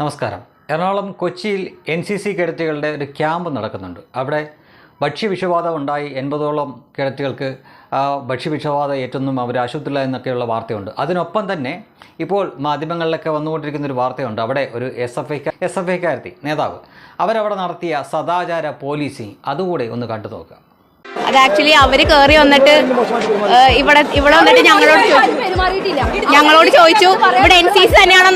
നമസ്കാരം. എറണാകുളം കൊച്ചിയിൽ N C C കേഡറ്റുകളുടെ ഒരു ക്യാമ്പ് നടക്കുന്നുണ്ട്. അവിടെ ഭക്ഷ്യവിഷബാധ ഉണ്ടായി എൺപതോളം കേഡറ്റുകൾക്ക് ആ, ഭക്ഷ്യവിഷബാധ ഏറ്റൊന്നും അവർ ആശുപത്രിയില്ല എന്നൊക്കെയുള്ള വാർത്തയുണ്ട്. അതിനൊപ്പം തന്നെ ഇപ്പോൾ മാധ്യമങ്ങളിലൊക്കെ വന്നുകൊണ്ടിരിക്കുന്ന ഒരു വാർത്തയുണ്ട്. അവിടെ ഒരു S F I S F ഐക്കാരത്തി നേതാവ്. അവരവിടെ നടത്തിയ സദാചാര പോലീസിങ് അതുകൂടെ ഒന്ന് കണ്ടു നോക്കുക അത് ആക്ച്വലി അവർ കയറി വന്നിട്ട് ഇവിടെ ഇവിടെ വന്നിട്ട് ഞങ്ങളോട് ഞങ്ങളോട് ചോദിച്ചു. ഇവിടെ എൻ സി സി തന്നെയാണോ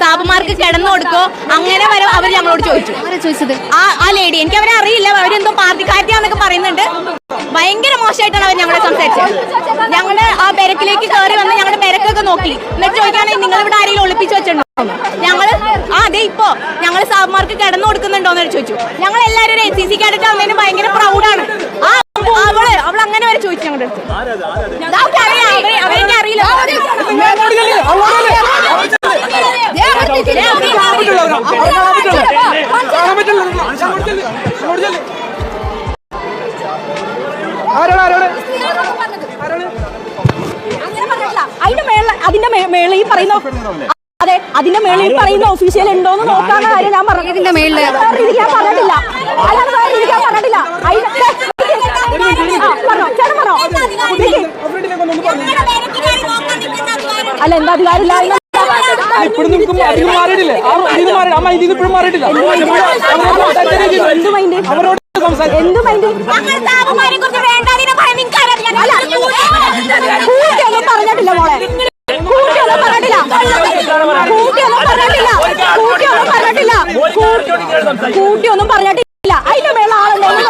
സാബുമാർക്ക് കിടന്നു കൊടുക്കോ? അങ്ങനെ വരെ അവർ ഞങ്ങളോട് ചോദിച്ചു. ചോദിച്ചത്? ആ ആ ലേഡി എനിക്ക് അവരെ അറിയില്ല. അവരെന്തോ പാർട്ടിക്കാരിയാന്നൊക്കെ പറയുന്നുണ്ട്. ഭയങ്കര മോശമായിട്ടാണ് അവർ ഞങ്ങളെ സംസാരിച്ചത്. ഞങ്ങളുടെ ആ പെരക്കിലേക്ക് കയറി വന്ന് ഞങ്ങളുടെ പെരക്കൊക്കെ നോക്കി. എന്നിട്ട് ചോദിക്കുകയാണെങ്കിൽ നിങ്ങൾ ഇവിടെ ആരെങ്കിലും ഒളിപ്പിച്ചു വെച്ചിട്ടുണ്ടോ? ഞങ്ങൾ ആ അതെ ഇപ്പോ ഞങ്ങൾ സാബുമാർക്ക് കിടന്നു കൊടുക്കുന്നുണ്ടോന്ന് ചോദിച്ചു. ഞങ്ങൾ എല്ലാവരും ഒരു എൻ സി സി കാഡറ്റ് ആവുന്നതിന് ഭയങ്കര പ്രൗഡാണ് ആ അതിന്റെ മേളിൽ ഈ പറയുന്ന അതെ അതിന്റെ മേളിൽ പറയുന്ന ഒഫീഷ്യൽ ഉണ്ടോന്ന് നോക്കാന്ന കാര്യം ഞാൻ പറഞ്ഞതിന്റെ മേളിൽ ഞാൻ പറഞ്ഞിട്ടില്ല. അല്ലാതെ വേറെ രീതിക്ക് ഞാൻ പറഞ്ഞിട്ടില്ല. അല്ല എന്താ അധികാരമില്ല എന്ത് മൈൻഡ്? അവരോട് സംസാരിക്കും എന്ത് മൈൻഡ്? കൂട്ടിയൊന്നും പറഞ്ഞിട്ടില്ല. അതിന്റെ മേള ആളുണ്ടെങ്കിൽ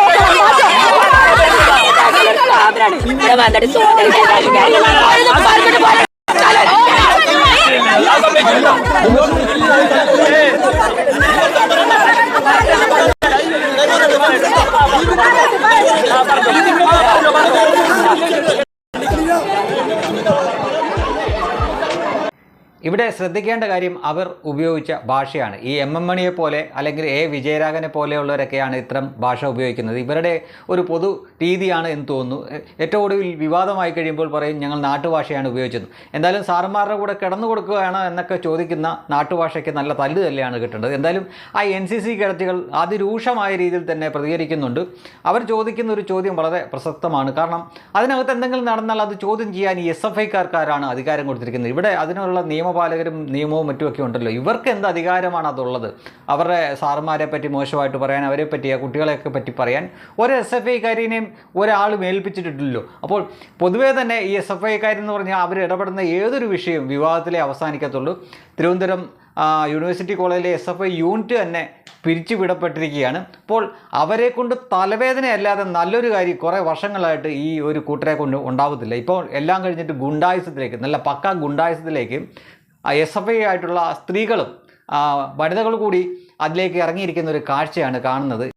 ഇവിടെ ശ്രദ്ധിക്കേണ്ട കാര്യം അവർ ഉപയോഗിച്ച ഭാഷയാണ്. ഈ എം എം മണിയെ പോലെ അല്ലെങ്കിൽ എ വിജയരാഘനെ പോലെയുള്ളവരൊക്കെയാണ് ഇത്തരം ഭാഷ ഉപയോഗിക്കുന്നത്. ഇവരുടെ ഒരു പൊതു രീതിയാണ് എന്ന് തോന്നുന്നു. ഏറ്റവും ഒടുവിൽ വിവാദമായി കഴിയുമ്പോൾ പറയും ഞങ്ങൾ നാട്ടുഭാഷയാണ് ഉപയോഗിച്ചത്. എന്തായാലും സാറന്മാരുടെ കൂടെ കിടന്നു കൊടുക്കുകയാണ് എന്നൊക്കെ ചോദിക്കുന്ന നാട്ടുഭാഷയ്ക്ക് നല്ല തല്ലു തന്നെയാണ് കിട്ടേണ്ടത്. എന്തായാലും ആ എൻ സി സി കിടത്തികൾ അതിരൂക്ഷമായ രീതിയിൽ തന്നെ പ്രതികരിക്കുന്നുണ്ട്. അവർ ചോദിക്കുന്ന ഒരു ചോദ്യം വളരെ പ്രസക്തമാണ്. കാരണം അതിനകത്ത് എന്തെങ്കിലും നടന്നാൽ അത് ചോദ്യം ചെയ്യാൻ എസ് എഫ് ഐക്കാർക്കാരാണ് അധികാരം കൊടുത്തിരിക്കുന്നത്. ഇവിടെ അതിനുള്ള നിയമപാലകരും നിയമവും മറ്റുമൊക്കെ ഉണ്ടല്ലോ. ഇവർക്ക് എന്ത് അധികാരമാണ് അതുള്ളത്? അവരുടെ സാറുമാരെ പറ്റി മോശമായിട്ട് പറയാൻ അവരെ പറ്റി ആ കുട്ടികളെയൊക്കെ പറ്റി പറയാൻ ഒരു എസ് എഫ് ഐക്കാരിനെയും ഒരാൾ മേൽപ്പിച്ചിട്ടില്ലല്ലോ അപ്പോൾ പൊതുവേ തന്നെ ഈ എസ് എഫ് ഐക്കാരെന്ന് പറഞ്ഞാൽ അവർ ഇടപെടുന്ന ഏതൊരു വിഷയവും വിവാദത്തിലെ അവസാനിക്കത്തുള്ളൂ. തിരുവനന്തപുരം യൂണിവേഴ്സിറ്റി കോളേജിലെ എസ് എഫ് ഐ യൂണിറ്റ് തന്നെ പിരിച്ചുവിടപ്പെട്ടിരിക്കുകയാണ് അപ്പോൾ അവരെ കൊണ്ട് തലവേദനയല്ലാതെ നല്ലൊരു കാര്യം കുറേ വർഷങ്ങളായിട്ട് ഈ ഒരു കൂട്ടരെ കൊണ്ട് ഉണ്ടാവത്തില്ല. ഇപ്പോൾ എല്ലാം കഴിഞ്ഞിട്ട് ഗുണ്ടായുസത്തിലേക്ക് നല്ല പക്ക ഗുണ്ടായുസത്തിലേക്ക് എസ് എഫ് ഐ ആയിട്ടുള്ള സ്ത്രീകളും വനിതകൾ കൂടി അതിലേക്ക് ഇറങ്ങിയിരിക്കുന്ന ഒരു കാഴ്ചയാണ് കാണുന്നത്.